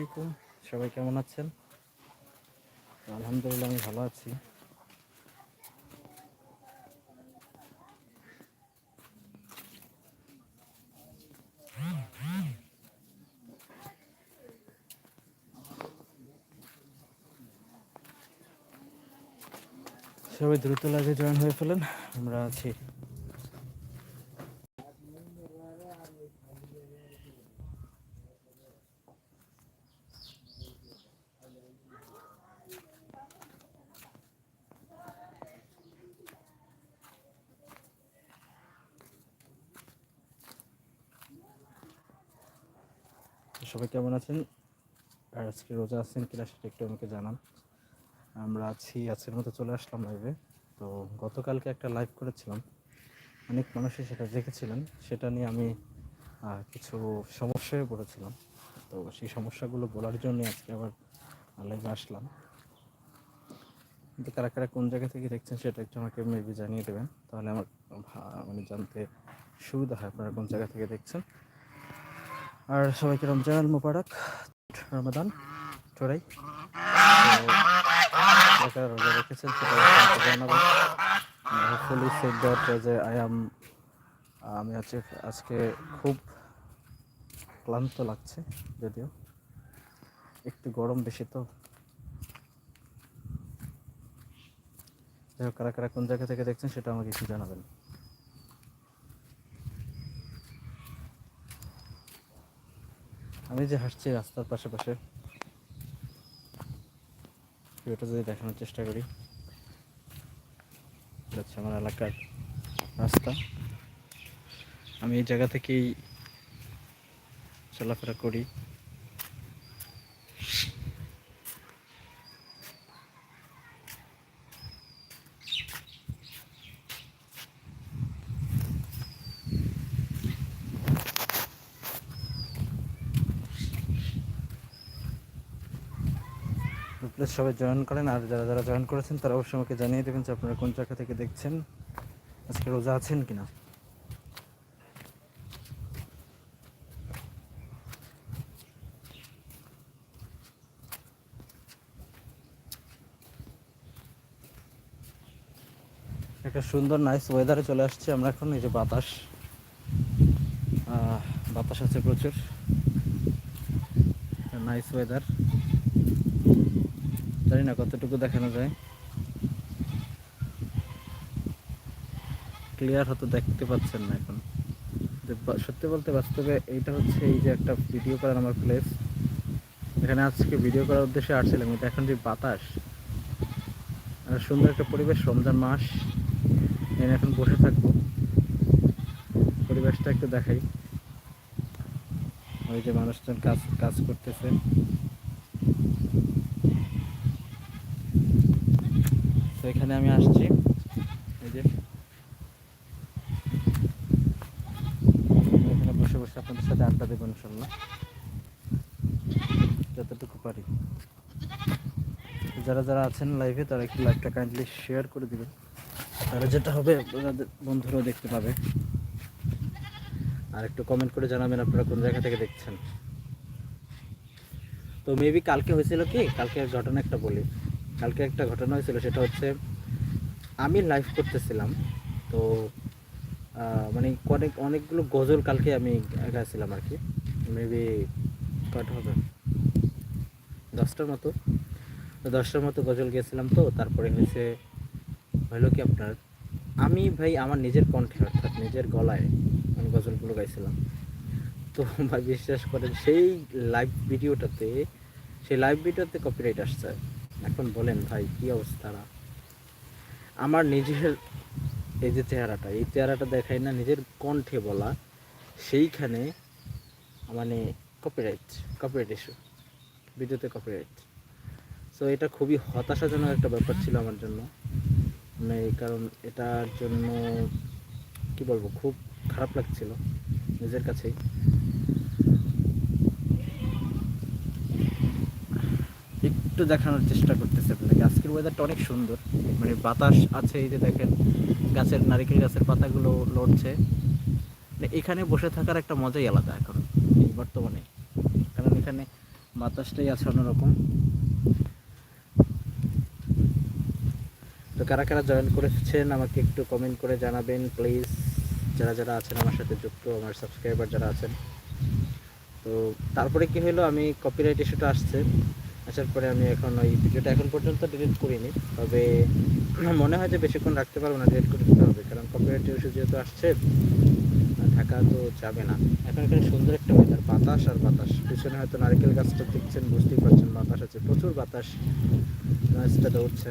আলাইকুম। সবাই কেমন আছেন? আলহামদুলিল্লাহ, আমি ভালো আছি। সবাই দ্রুত লাইভে জয়েন হয়ে ফেলেন। আমরা আছি। সবাই কেমন আছেন? আর আজকে রোজা আছেন কিনা সেটা একটু আমাকে জানান। আমরা আছি, আজকের মতো চলে আসলাম লাইভে তো গতকালকে একটা লাইভ করেছিলাম। অনেক মানুষই সেটা দেখেছিলেন। সেটা নিয়ে আমি কিছু সমস্যায় পড়েছিলাম। তো সেই সমস্যাগুলো বলার জন্য আজকে আবার লাইভে আসলাম। কিন্তু কারা কারা কোন জায়গা থেকে দেখছেন সেটা একটু আমাকে মেবি জানিয়ে দেবেন। তাহলে আমার মানে জানতে সুবিধা হয় আপনারা কোন জায়গা থেকে দেখছেন। আর সবাইকে রমজান মোবারক, রমাদান যারা রোজা রেখেছেন হোপফুলি যে আই আমি হচ্ছে আজকে খুব ক্লান্ত লাগছে যদিও। একটু গরম বেশি তো। যাই হোক, কারা কারা কোন জায়গা থেকে দেখছেন সেটা আমাকে একটু জানাবেন। আমি যে হাসছি রাস্তার পাশে পাশে ভিডিওটা যদি দেখানোর চেষ্টা করি হচ্ছে আমার এলাকার রাস্তা। আমি এই জায়গা থেকেই চলাফেরা করি। প্লিজ সবাই জয়েন করেন, আর যারা যারা জয়েন করেছেন, তারা অবশ্যই আমাকে জানিয়ে দেবেন যে আপনারা কোন জায়গা থেকে দেখছেন। আজকে রোজা আছেন কিনা? একটা সুন্দর নাইস ওয়েদারে চলে আসছে আমরা এখন, এই যে বাতাস। বাতাস আছে প্রচুর। নাইস ওয়েদার জানি না কতটুকু দেখানো যায়। ক্লিয়ার হয়তো দেখতে পাচ্ছেন না এখন। সত্যি বলতে বাস্তবে এইটা হচ্ছে এই যে একটা ভিডিও করার আমার প্লেস এখানে আজকে ভিডিও করার উদ্দেশ্যে আসছিলাম, কিন্তু এখন যে বাতাস, আর সুন্দর একটা পরিবেশ, রমজান মাস। এখানে এখন বসে থাকব। পরিবেশটা একটু দেখাই। ওই যে মানুষজন কাজ কাজ করতেছে। তো এখানে আমি আসছি। এই যে। এখানে বসে বসে আপনাদের সাথে আড্ডা দেবো, ইনশাল্লাহ। যতটুকু পারি। যারা যারা আছেন লাইভে তারা একটু লাইভটা কাইন্ডলি শেয়ার করে দিবেন। তাহলে যেটা হবে, আপনাদের বন্ধুরাও দেখতে পাবে। আর একটু কমেন্ট করে জানাবেন আপনারা কোন জায়গা থেকে দেখছেন। তো মেবি কালকে হয়েছিল কি? কালকে ঘটনা একটা বলি। কালকে একটা ঘটনা হয়েছিল, সেটা হচ্ছে আমি লাইভ করতেছিলাম, তো মানে অনেক, অনেকগুলো গজল কালকে আমি গাইছিলাম আর কি। মেবি কটা হবে? দশটার মতো। দশটার মতো গজল গেছিলাম তো, তারপরে হয়েছে, হলো কি আপনার, আমি ভাই আমার নিজের কণ্ঠে, অর্থাৎ নিজের গলায় আমি গজলগুলো গাইছিলাম। তো ভাই বিশ্বাস করেন, সেই লাইভ ভিডিওটাতে সেই লাইভ ভিডিওতে কপিরাইট আসছে। এখন বলেন ভাই, কি অবস্থা আমার নিজের এই যে চেহারাটা, এই চেহারাটা দেখাই না, নিজের কণ্ঠে বলা, সেইখানে মানে কপিরাইট কপিরাইট ইস্যু ভিডিওতে কপিরাইট সো এটা খুবই হতাশাজনক একটা ব্যাপার ছিল আমার জন্য। মানে কারণ, এটার জন্য কি বলব, খুব খারাপ লাগছিল নিজের কাছেই। একটু দেখানোর চেষ্টা করতেছে আপনাকে। আজকের ওয়েদারটা অনেক সুন্দর। মানে বাতাস আছে, এই যে দেখেন, গাছের, নারিকেল গাছের পাতাগুলো লড়ছে। মানে এখানে বসে থাকার একটা মজাই আলাদা এখন বর্তমানে। কারণ এখানে বাতাসটাই আছে অন্যরকম। তো কারা কারা জয়েন করেছেন, আমাকে একটু কমেন্ট করে জানাবেন প্লিজ যারা যারা আছেন আমার সাথে যুক্ত, আমার সাবস্ক্রাইবার যারা আছেন। তো তারপরে কি হলো, আমি কপিরাইট ইস্যুটা আসছে। আসার পরে আমি এখন ওই ভিডিওটা এখন পর্যন্ত ডিলিট করিনি। তবে মনে হয় যে বেশিক্ষণ রাখতে পারব না, ডিলিট করে দিতে হবে। কারণ কপিরাইট ইস্যু যেহেতু আসছে থাকা তো যাবে না। এখন এখানে সুন্দর একটা ওয়েদার বাতাস আর বাতাস। পিছনে হয়তো নারকেল গাছটা দেখছেন, বুঝতেই পারছেন বাতাস আছে। প্রচুর বাতাস নয়েজটা দৌড়ছে।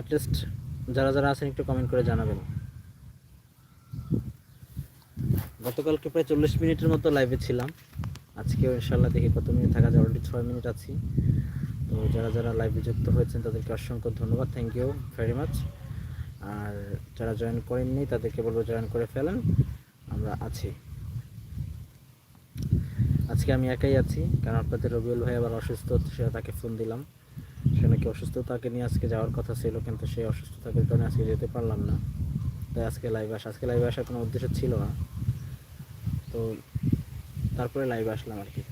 অ্যাটলিস্ট যারা যারা আছেন একটু কমেন্ট করে জানাবেন। গতকালকে প্রায় চল্লিশ মিনিটের মতো লাইভে ছিলাম। আজকেও ইনশাল্লাহ দেখি কত মিনিট থাকা যায়। অলরেডি ছয় মিনিট আছি। তো যারা যারা লাইভে যুক্ত হয়েছেন, তাদেরকে অসংখ্য ধন্যবাদ। থ্যাংক ইউ ভেরি মাচ আর যারা জয়েন করেননি, তাদেরকে বলব জয়েন করে ফেলেন। আমরা আছি। আজকে আমি একাই আছি, কারণ আপনাদের রবিউল ভাই আবার অসুস্থ সে তাকে ফোন দিলাম। সে নাকি অসুস্থতাকে নিয়ে আজকে যাওয়ার কথা ছিল, কিন্তু সেই অসুস্থতার কারণে আজকে যেতে পারলাম না। তাই আজকে লাইভে আসা, আজকে লাইভে আসার কোনো উদ্দেশ্য ছিল না। তো তারপরে লাইভে আসলাম আর কি।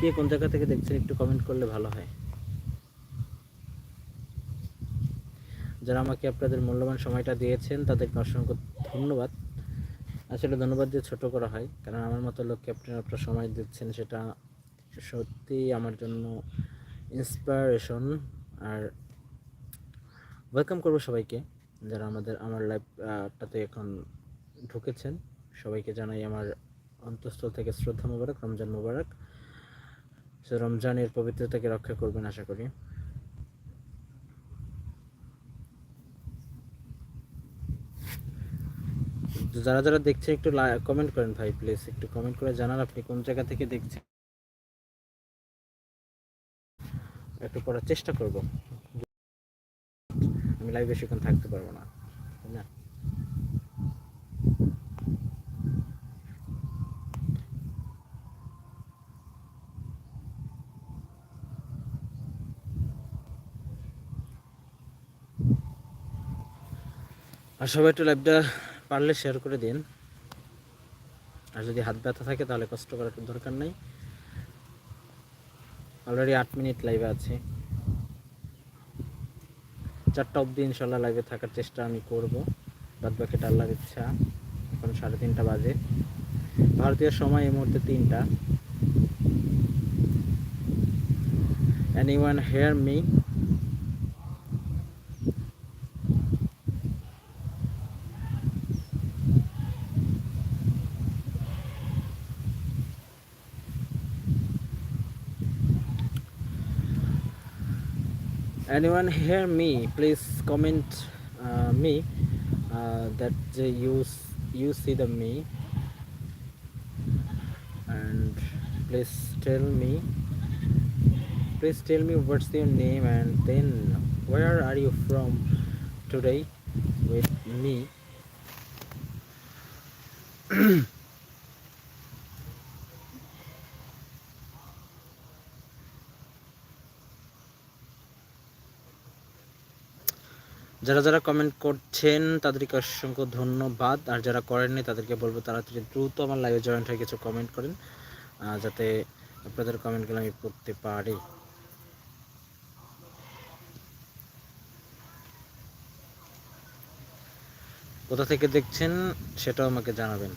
কে কোন জায়গা থেকে দেখছেন একটু কমেন্ট করলে ভালো হয়। যারা আমাকে আপনাদের মূল্যবান সময়টা দিয়েছেন, তাদেরকে অসংখ্য ধন্যবাদ। আসলে ধন্যবাদ দিয়ে ছোট করা হয়, কারণ আমার মতো লোককে আপনি আপনার সময় দিচ্ছেন, সেটা সত্যি আমার জন্য ইন্সপায়ারেশন আর ওয়েলকাম করব সবাইকে, যারা আমাদের, আমার লাইভটাতে এখন ঢুকেছেন। সবাইকে জানাই আমার অন্তঃস্থল থেকে শ্রদ্ধা মুবারক, রমজান মুবারক। সে রমজানের পবিত্রতাকে রক্ষা করবেন আশা করি। যারা যারা দেখছেন একটু কমেন্ট করেন ভাই প্লিজ একটু কমেন্ট করে জানান আপনি কোন জায়গা থেকে দেখছেন। একটু করার চেষ্টা করব। আমি লাইভ বেশিক্ষণ থাকতে পারব না না? আর সবাই একটু লাইভটা পারলে শেয়ার করে দিন। আর যদি হাত ব্যথা থাকে তাহলে কষ্ট করার দরকার নেই। অলরেডি আট মিনিট লাইভে আছি। চারটা অবধি ইনশাল্লাহ লাইভে থাকার চেষ্টা আমি করব। বাদ বাকিটা আল্লাহর ইচ্ছা। এখন সাড়ে তিনটা বাজে। ভারতীয় সময় এই মুহূর্তে তিনটা। Anyone hear me? Anyone hear me? Please comment uh, me uh, that you you see the me. And please tell me please tell me what's your name and then where are you from today with me যারা যারা comment করছেন, তাদেরকে অসংখ্য ধন্যবাদ। আর যারা করেননি, তাদেরকে বলব তাড়াতাড়ি দ্রুত আমার লাইভে জয়েন্ট হয়ে কিছু কমেন্ট করেন যাতে আপনাদের কমেন্টগুলো আমি পড়তে পারি। কোথা থেকে দেখছেন, সেটাও আমাকে জানাবেন।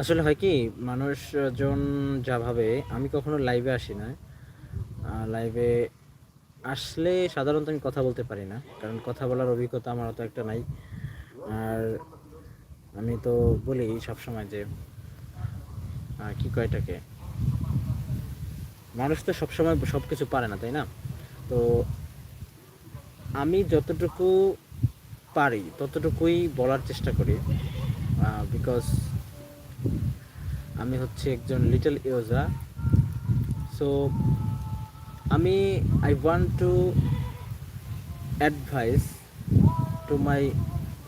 আসলে হয় কি, মানুষজন যা ভাবে, আমি কখনো লাইভে আসি না। লাইভে আসলে সাধারণত আমি কথা বলতে পারি না, কারণ কথা বলার অভিজ্ঞতা আমার অত একটা নাই। আর আমি তো বলি সবসময় যে কি কয় এটাকে? মানুষ তো সবসময় সব কিছু পারে না, তাই না? তো আমি যতটুকু পারি, ততটুকুই বলার চেষ্টা করি বিকজ আমি হচ্ছে একজন লিটল ইউজা সো আমি I want to advise to my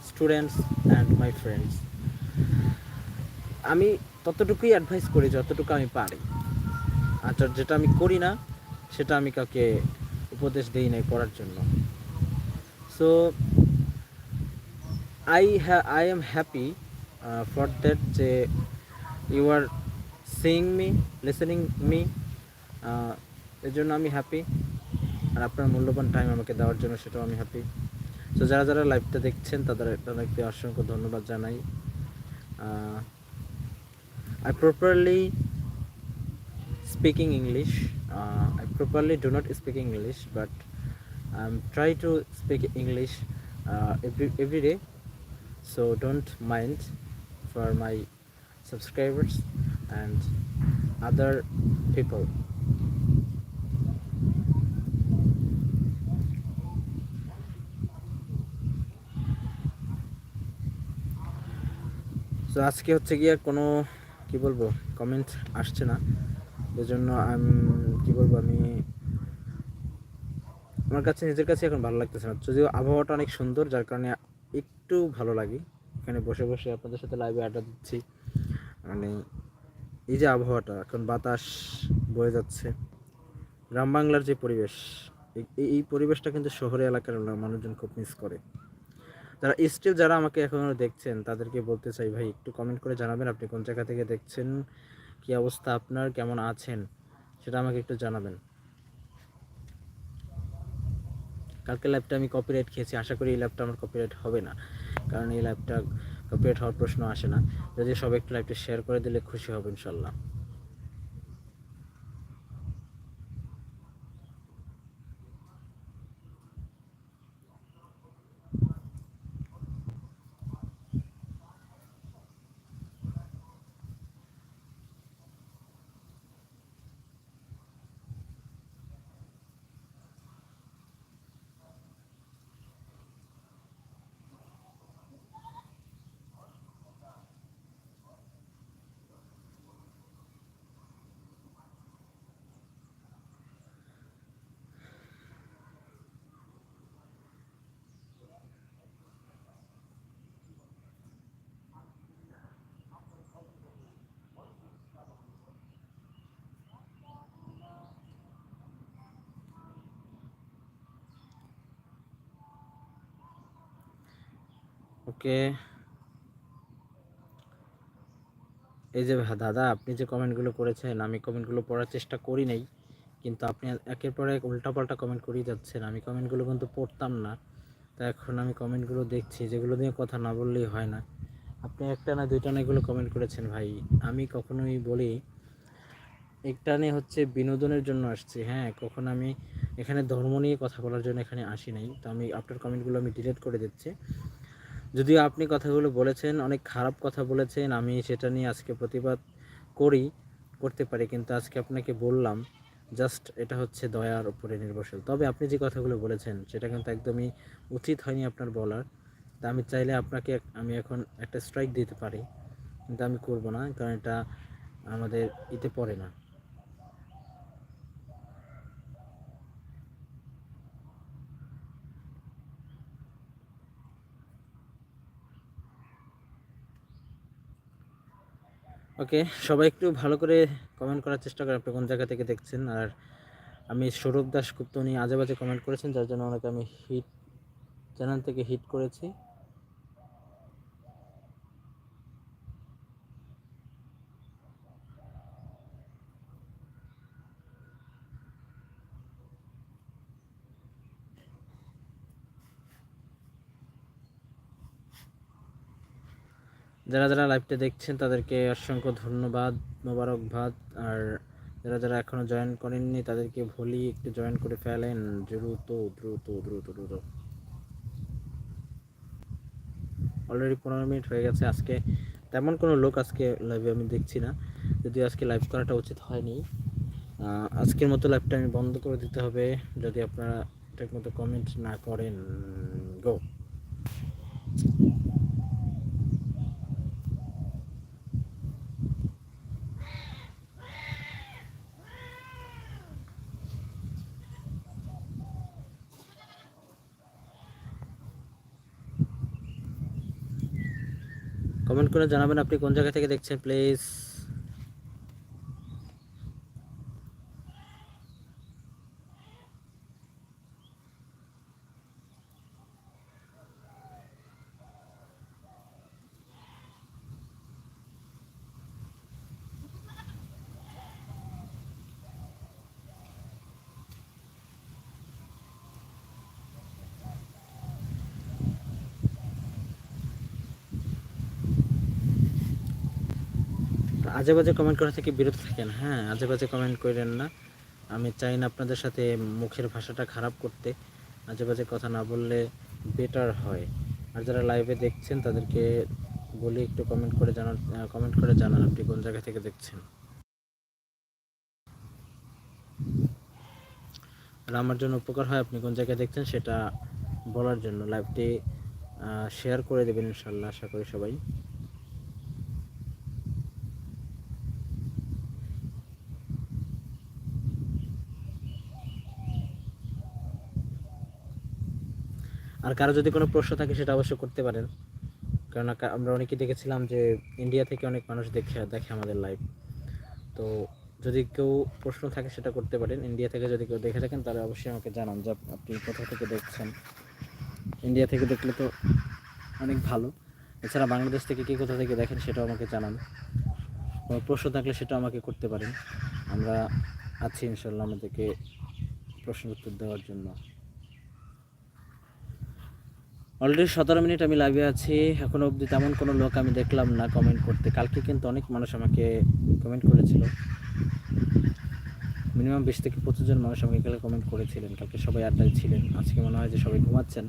students and my friends আমি ততটুকুই অ্যাডভাইস করি যতটুকু আমি পারি। আর যেটা আমি করি না, সেটা আমি কাউকে উপদেশ দিই নাই করার জন্য। সো আই হ্যা I am happy for that যে you are seeing me listening me এর জন্য আমি হ্যাপি আর আপনার মূল্যবান টাইম আমাকে দেওয়ার জন্য সেটাও আমি হ্যাপি তো যারা যারা লাইভটা দেখছেন তাদের তাদেরকে অসংখ্য ধন্যবাদ জানাই I properly speaking English. Uh, I properly do not speak English, but I'm try to speak English uh, every every day. Mind for my subscribers and other people. তো আজকে হচ্ছে গিয়ে কোনো, কি বলব কমেন্ট আসছে না। এজন্য আমি, কি বলব, আমি আমার কাছে, নিজের কাছে এখন ভালো লাগতেছে না। যদিও আবহাওয়াটা অনেক সুন্দর, যার কারণে একটু ভালো লাগে। এখানে বসে বসে আপনাদের সাথে লাইভে আড্ডা দিচ্ছি। মানে এই যে আবহাওয়াটা, এখন বাতাস বয়ে যাচ্ছে। গ্রাম বাংলার যে পরিবেশ, এই- পরিবেশটা কিন্তু শহরে এলাকার মানুষজন খুব মিস করে। যারা স্টিল যারা আমাকে এখনও দেখছেন, তাদেরকে বলতে চাই, ভাই, একটু কমেন্ট করে জানাবেন আপনি কোন জায়গা থেকে দেখছেন? কি অবস্থা আপনার? কেমন আছেন? সেটা আমাকে একটু জানাবেন। কালকে ল্যাবটা আমি কপিরাইট খেয়েছি, আশা করি এই ল্যাবটা আমার কপিরাইট হবে না। কারণ এই লাইভটা কপিরাইট হওয়ার প্রশ্ন আসে না। যদি সবাই একটু লাইভটা শেয়ার করে দিলে খুশি হব ইনশাল্লাহ। ওকে। এই যে দাদা, আপনি যে কমেন্টগুলো করেছেন, আমি কমেন্টগুলো পড়ার চেষ্টা করি নাই, কিন্তু আপনি একের পর এক উল্টাপাল্টা কমেন্ট করেই যাচ্ছেন। আমি কমেন্টগুলো কিন্তু পড়তাম না। তা এখন আমি কমেন্টগুলো দেখছি, যেগুলো নিয়ে কথা না বললেই হয় না। আপনি একটা না দুইটা না এগুলো কমেন্ট করেছেন ভাই। আমি কখনোই বলি, একটা নিয়ে হচ্ছে বিনোদনের জন্য আসছি। হ্যাঁ কখন আমি এখানে ধর্ম নিয়ে কথা বলার জন্য এখানে আসি নাই। তো আমি আপনার কমেন্টগুলো আমি ডিলিট করে দিচ্ছি। যদিও আপনি কথাগুলো বলেছেন, অনেক খারাপ কথা বলেছেন, আমি সেটা নিয়ে আজকে প্রতিবাদ করি, করতে পারি, কিন্তু আজকে আপনাকে বললাম জাস্ট এটা হচ্ছে দয়ার উপরে নির্ভরশীল। তবে আপনি যে কথাগুলো বলেছেন, সেটা কিন্তু একদমই উচিত হয়নি আপনার বলার। তা আমি চাইলে আপনাকে আমি এখন একটা স্ট্রাইক দিতে পারি, কিন্তু আমি করব না, কারণ এটা আমাদের ইতে পড়ে না। ওকে, সবাই একটু ভালো করে কমেন্ট করার চেষ্টা করেন আপনি কোন জায়গা থেকে দেখছেন। আর আমি সৌরভ দাসগুপ্ত উনি আজে বাজে কমেন্ট করেছেন, যার জন্য ওনাকে আমি হিট চ্যানেল থেকে হিট করেছি। যারা যারা লাইভটা দেখছেন, তাদেরকে অসংখ্য ধন্যবাদ, মোবারকবাদ। আর যারা যারা এখনও জয়েন করেননি, তাদেরকে ভুলি একটু জয়েন করে ফেলেন। দ্রুত দ্রুত দ্রুত দ্রুত। অলরেডি পনেরো মিনিট হয়ে গেছে আজকে। তেমন কোনো লোক আজকে লাইভে আমি দেখছি না। যদি আজকে লাইভ করাটা উচিত হয়নি। আজকের মতো লাইভটা আমি বন্ধ করে দিতে হবে। যদি আপনারা ঠিক মতো কমেন্ট না করেন গো কমেন্ট করে জানাবেন আপনি কোন জায়গা থেকে দেখছেন প্লিজ আজে বাজে কমেন্ট করা থেকে বিরত থাকেন। হ্যাঁ আজে বাজে কমেন্ট করেন না। আমি চাই না আপনাদের সাথে মুখের ভাষাটা খারাপ করতে। আজে বাজে কথা না বললে বেটার হয়। আর যারা লাইভে দেখছেন, তাদেরকে বলি একটু কমেন্ট করে জানান কমেন্ট করে জানান আপনি কোন জায়গা থেকে দেখছেন। আর আমার জন্য উপকার হয় আপনি কোন জায়গায় দেখছেন সেটা বলার জন্য। লাইভটি শেয়ার করে দেবেন ইনশাল্লাহ, আশা করি সবাই। আর কারও যদি কোনো প্রশ্ন থাকে সেটা অবশ্যই করতে পারেন। কারণ আমরা অনেকেই দেখেছিলাম যে ইন্ডিয়া থেকে অনেক মানুষ দেখে দেখে আমাদের লাইভ তো যদি কেউ প্রশ্ন থাকে সেটা করতে পারেন। ইন্ডিয়া থেকে যদি কেউ দেখে থাকেন, তাহলে অবশ্যই আমাকে জানান যে আপনি কোথা থেকে দেখছেন। ইন্ডিয়া থেকে দেখলে তো অনেক ভালো। এছাড়া বাংলাদেশ থেকে কে কোথা থেকে দেখেন সেটাও আমাকে জানান। কোনো প্রশ্ন থাকলে সেটা আমাকে করতে পারেন। আমরা আছি ইনশাল্লাহ আমাদেরকে প্রশ্ন উত্তর দেওয়ার জন্য। অলরেডি সতেরো মিনিট আমি লাইভে আছি। এখনও অবধি তেমন কোনো লোক আমি দেখলাম না কমেন্ট করতে। কালকে কিন্তু অনেক মানুষ আমাকে কমেন্ট করেছিল। মিনিমাম বিশ থেকে পঁচিশ জন মানুষ আমাকে কালকে কমেন্ট করেছিলেন। কালকে সবাই আড্ডায় ছিলেন। আজকে মনে হয় যে সবাই ঘুমাচ্ছেন।